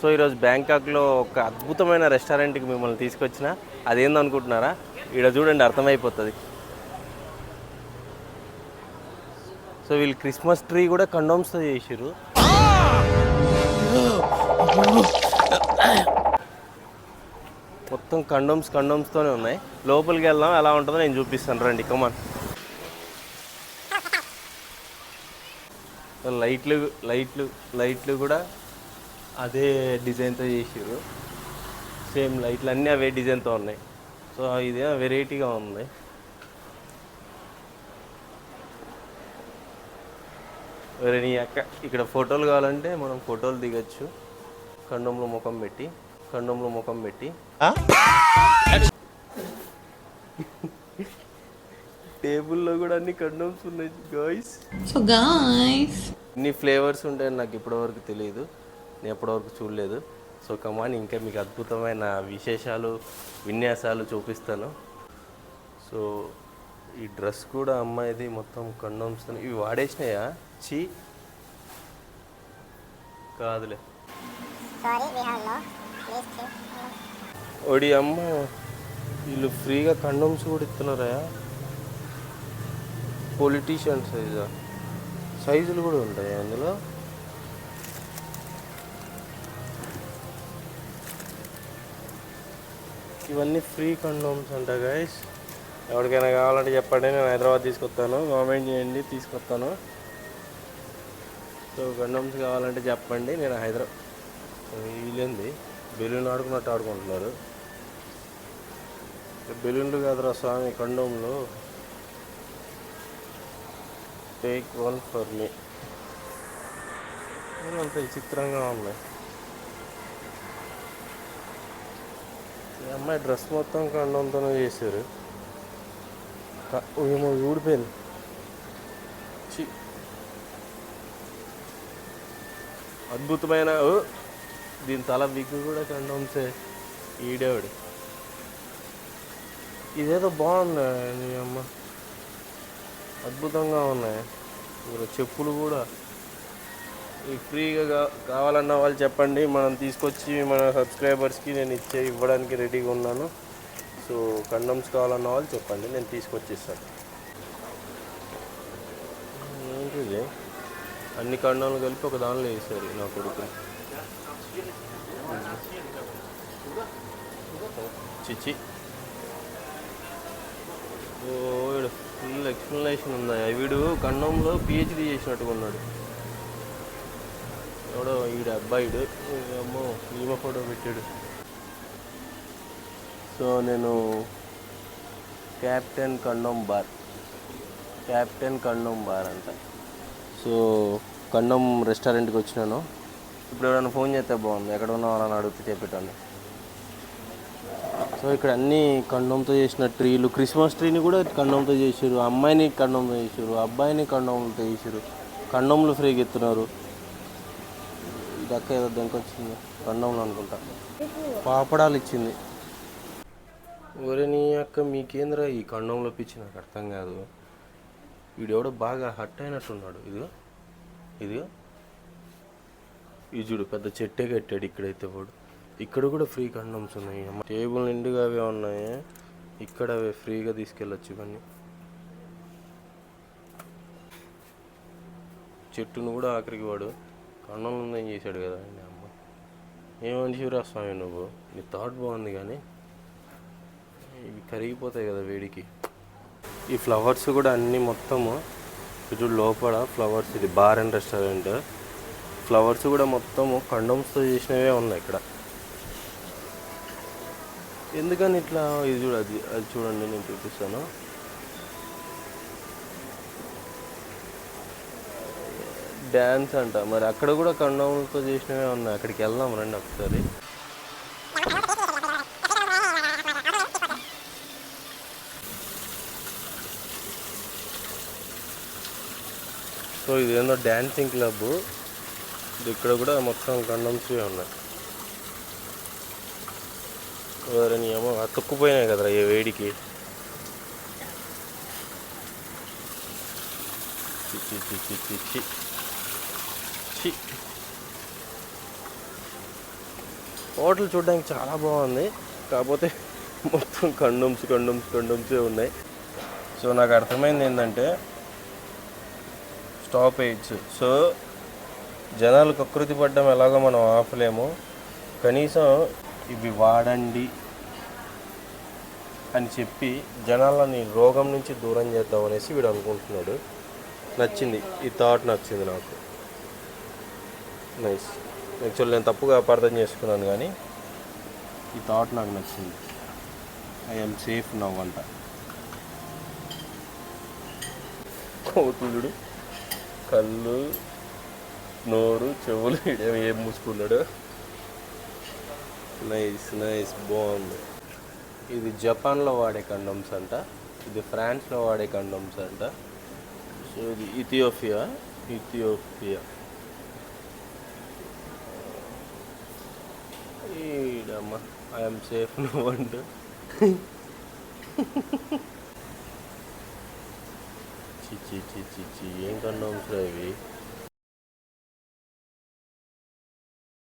So ఈరోజు బ్యాంకాక్లో ఒక అద్భుతమైన రెస్టారెంట్కి మిమ్మల్ని తీసుకొచ్చిన. అదేందనుకుంటున్నారా? ఇక్కడ చూడండి అర్థమైపోతుంది. సో వీళ్ళు క్రిస్మస్ ట్రీ కూడా కండోమ్స్తో చేసిర్రు. మొత్తం కండోమ్స్ కండోమ్స్తోనే ఉన్నాయి. లోపలికి వెళ్దాం ఎలా ఉంటుందో నేను చూపిస్తాను. రండి కమాన్ లైట్లు లైట్లు లైట్లు కూడా అదే డిజైన్తో చేసారు సేమ్ లైట్లు అన్నీ అవే డిజైన్తో ఉన్నాయి. సో ఇది వెరైటీగా ఉంది. వేరే నీ అక్క ఇక్కడ ఫోటోలు కావాలంటే మనం ఫోటోలు దిగచ్చు. కండంలో ముఖం పెట్టి కండంలో ముఖం పెట్టి. టేబుల్లో కూడా అన్ని కండోమ్స్ ఉన్నాయి గాయస్ guys, ఇన్ని ఫ్లేవర్స్ ఉంటాయని నాకు ఇప్పటివరకు తెలియదు నేను ఎప్పటివరకు చూడలేదు. సో కమాన్ ఇంకా మీకు అద్భుతమైన విశేషాలు విన్యాసాలు చూపిస్తాను. సో ఈ డ్రెస్ కూడా అమ్మాయిది మొత్తం కండోమ్స్ ఇవి వాడేసినాయా? చీ కాదులే. ఒడి అమ్మ వీళ్ళు ఫ్రీగా కండోమ్స్ కూడా ఇస్తున్నారా? పొలిటీషియన్ సైజా సైజులు కూడా ఉంటాయి అందులో? ఇవన్నీ ఫ్రీ కండోమ్స్ అంట గైస్ ఎవరికైనా కావాలంటే చెప్పండి నేను హైదరాబాద్ తీసుకొస్తాను. కామెంట్ చేయండి తీసుకొస్తాను. సో కండోమ్స్ కావాలంటే చెప్పండి నేను హైదరాబాద్ వీళ్ళేంది? బెలూన్ ఆడుకున్నట్టు ఆడుకుంటున్నారు. బెలూన్లు కాదురా స్వామి కండోమ్లు టేక్ వన్ ఫర్ మీ అంత విచిత్రంగా ఉన్నాయి. అమ్మాయి డ్రెస్ మొత్తం కండంతో చేశారు. ఏమో ఊడిపోయింది. చి అద్భుతమైన దీని తల విగ్గు కూడా కండంసే ఈడేవాడు. ఇదేదో బాగుంది నీ అమ్మ? అద్భుతంగా ఉన్నాయి. ఇక్కడ చెప్పులు కూడా. ఫ్రీగా కావాలన్న వాళ్ళు చెప్పండి. మనం తీసుకొచ్చి మన సబ్స్క్రైబర్స్కి నేను ఇచ్చే ఇవ్వడానికి రెడీగా ఉన్నాను. సో కండమ్స్ కావాలన్న వాళ్ళు చెప్పండి. నేను తీసుకొచ్చిస్తాను. ఏంటిది? అన్ని కండాలు కలిపి ఒక దానిలో వేసారు నా కొడుకు. చిచి ఓ వీడు ఫుల్ ఎక్స్ప్లెనేషన్ ఉన్నాయి వీడు కండంలో పిహెచ్డి చేసినట్టుగా ఉన్నాడు. ఎవడో ఈడ అబ్బాయిడు అమ్మో ఈమె ఫోటో పెట్టాడు. సో నేను captain condom bar captain condom bar అంట. సో కండం రెస్టారెంట్కి వచ్చినాను. ఇప్పుడు ఎవరైనా ఫోన్ చేస్తే బాగుంది ఎక్కడ ఉన్నావు అని అడిగితే చెప్పేటాను సో ఇక్కడ అన్ని కండంతో చేసిన ట్రీలు క్రిస్మస్ ట్రీని కూడా కండంతో చేసారు అమ్మాయిని కండంతో చేసారు అబ్బాయిని కండంతో చేసారు కండంలు ఫ్రీగా ఎత్తున్నారు. దక్క అక్క ఏదో దానికి వచ్చింది కండంలో అనుకుంటా. పాపడాలు ఇచ్చింది. ఒరే నీ అక్క మీకేంద్రా ఈ కండంలో పిచ్చి? నాకు అర్థం కాదు. వీడెవడో బాగా హట్ అయినట్టున్నాడు. ఇదిగో ఇదిగో. ఇది చూడు పెద్ద చెట్టే కట్టాడు ఇక్కడైతే వాడు. ఇక్కడ కూడా ఫ్రీ కండమ్స్ ఉన్నాయి. అమ్మ టేబుల్ నిండుగా అవే ఉన్నాయి. ఇక్కడ అవే ఫ్రీగా తీసుకెళ్ళొచ్చు ఇవన్నీ. చెట్టును కూడా ఆఖరికి వాడు కండం ఉందని చేశాడు కదా? ఆయన అమ్మ? ఏమని మనిషిరా స్వామి నువ్వు? నీ థాట్ బాగుంది కానీ ఇవి కరిగిపోతాయి కదా వేడికి. ఈ ఫ్లవర్స్ కూడా అన్నీ మొత్తము ఇటు లోపల ఫ్లవర్స్ ఇది బార్ అండ్ రెస్టారెంట్. ఫ్లవర్స్ కూడా మొత్తము కండమ్స్తో చేసినవే ఉన్నాయి ఇక్కడ. ఎందుకని ఇట్లా ఇది చూడ అది అది చూడండి నేను చూపిస్తాను. డ్యాన్స్ అంట. మరి అక్కడ కూడా కండములతో చేసినవే ఉన్నాయి అక్కడికి వెళ్దాం రండి ఒకసారి. సో ఇది ఏందో డ్యాన్సింగ్ క్లబ్ ఇది ఇక్కడ కూడా మొత్తం కండమ్స్ ఉన్నాయి. ఎవరని ఏమో అతుక్కుపోయినాయి కదరా ఈ వేడికి. చి చి చి చి చి. చి హోటల్ చూడడానికి చాలా బాగుంది. కాకపోతే మొత్తం కండమ్స్ కండమ్స్ కండమ్సే ఉన్నాయి. సో నాకు అర్థమైంది ఏంటంటే స్టాపేజ్ సో జనాలు కకృతి పడ్డం ఎలాగో మనం ఆపలేము. కనీసం ఇవి వాడండి అని చెప్పి జనాలని రోగం నుంచి దూరం చేద్దాం అనేసి వీడు అనుకుంటున్నాడు. నచ్చింది. ఈ థాట్ నచ్చింది నాకు. నైస్ యాక్చువల్ నేను తప్పుగా అపార్థం చేసుకున్నాను కానీ ఈ థాట్ నాకు నచ్చింది. ఐఎమ్ సేఫ్ నవ్ అంట. కోతులుడు కళ్ళు నోరు చెవులు ఏం మూసుకున్నాడు? నైస్ నైస్ బాగుంది ఇది జపాన్లో వాడే కండమ్స్ అంట. ఇది ఫ్రాన్స్లో వాడే కండమ్స్ అంట. సో ఇది ఇథియోపియా ఇథియోపియా ఈడమ్మ ఐఎమ్ సేఫ్ నో అంట చిచ్చి చిచ్చి చి ఏం కన్నా ఇవి?